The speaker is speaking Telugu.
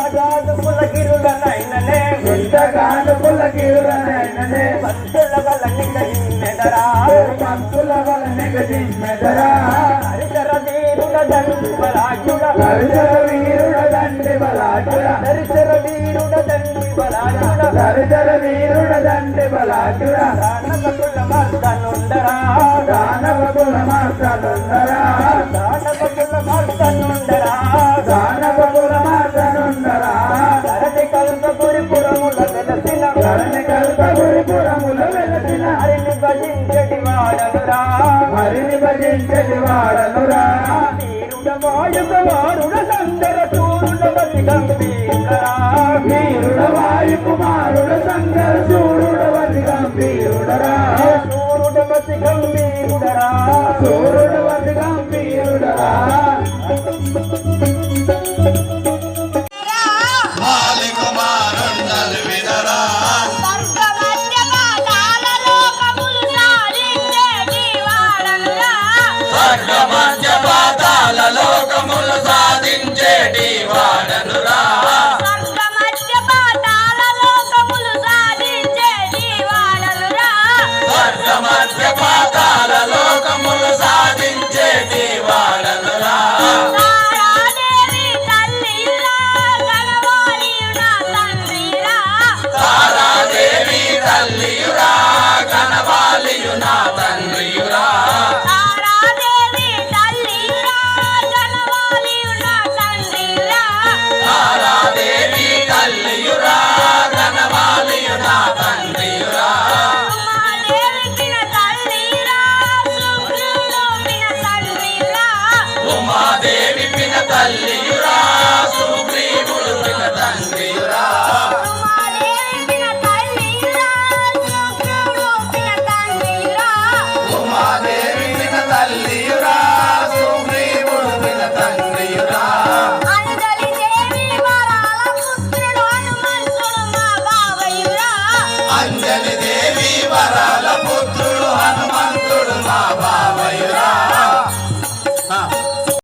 గుట్టగాదు పులగిరులనైననే గుట్టగాను పులకిరులనైననే పంతుల వల నిగనిన్నెదరా పంతుల వల నెగజిమ్మెదరా హరిచర వీరుడ దండు వీరుడ హరిచర వీరుడ వీరుడ మర్దనుండరా భజించటి వాడనురా హరిని భజించటి వాడనురా వీరుడ వాయుక వారుడ సందర చూరుడ బతి గంభీరుడరా వీరుడ వాయు కుమారుడ సంగర సూర్యుడ వతి గంభీరుడరా చూరుడ బతి గంభీరుడరా సూర్యుడ వతి Bhagavan Jabal ఉమాదేవి పిన తల్లియురా సుగ్రీవుడు పిన తండ్రియురా అంజలి దేవి వరా